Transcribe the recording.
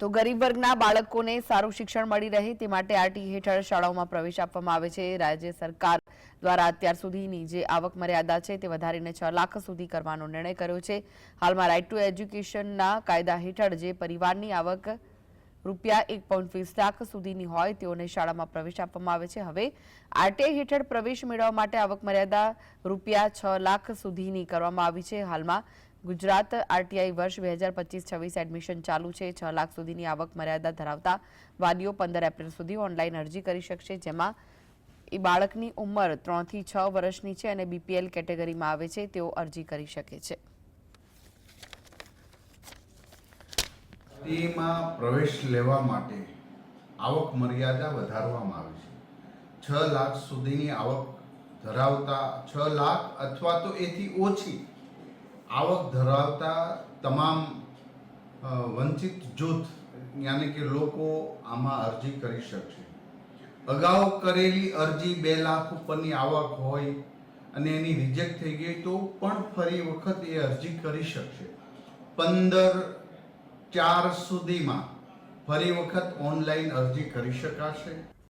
તો ગરીબ વર્ગના બાળકોને સારું શિક્ષણ મળી રહે તે માટે આરટી હેઠળ શાળાઓમાં પ્રવેશ આપવામાં આવે છે. રાજ્ય સરકાર દ્વારા અત્યાર સુધીની જે આવક મર્યાદા છે તે વધારીને છ લાખ સુધી કરવાનો નિર્ણય કર્યો છે. હાલમાં રાઇટ ટુ એજ્યુકેશનના કાયદા હેઠળ જે પરિવારની આવક રૂપિયા એક પોઈન્ટ વીસ લાખ સુધીની હોય તેઓને શાળામાં પ્રવેશ આપવામાં આવે છે. હવે આરટીઆઈ હેઠળ પ્રવેશ મેળવવા માટે આવક મર્યાદા રૂપિયા છ લાખ સુધીની કરવામાં આવી છે. હાલમાં ગુજરાત આરટીઆઈ વર્ષ બે હજાર પચીસ છવ્વીસ એડમિશન ચાલુ છે. છ લાખ સુધીની આવક મર્યાદા ધરાવતા વાલીઓ પંદર એપ્રિલ સુધી ઓનલાઈન અરજી કરી શકશે, જેમાં એ બાળકની ઉંમર ત્રણથી છ વર્ષની છે અને બીપીએલ કેટેગરીમાં આવે છે, તેઓ અરજી કરી શકે છે. પ્રવેશ લેવા માટે આવક મર્યાદા વધારવામાં આવી છે. છ લાખ સુધીની આવક ધરાવતા છ લાખ અથવા તો એથી ઓછી આવક ધરાવતા તમામ વંચિત જૂથ, યાની કે લોકો આમાં અરજી કરી શકશે. અગાઉ કરેલી અરજી બે લાખ ઉપરની આવક હોય અને એની રિજેક્ટ થઈ ગઈ તો પણ ફરી વખત એ અરજી કરી શકશે. પંદર ચાર સુધીમાં ફરી વખત ઓનલાઈન અરજી કરી શકાશે.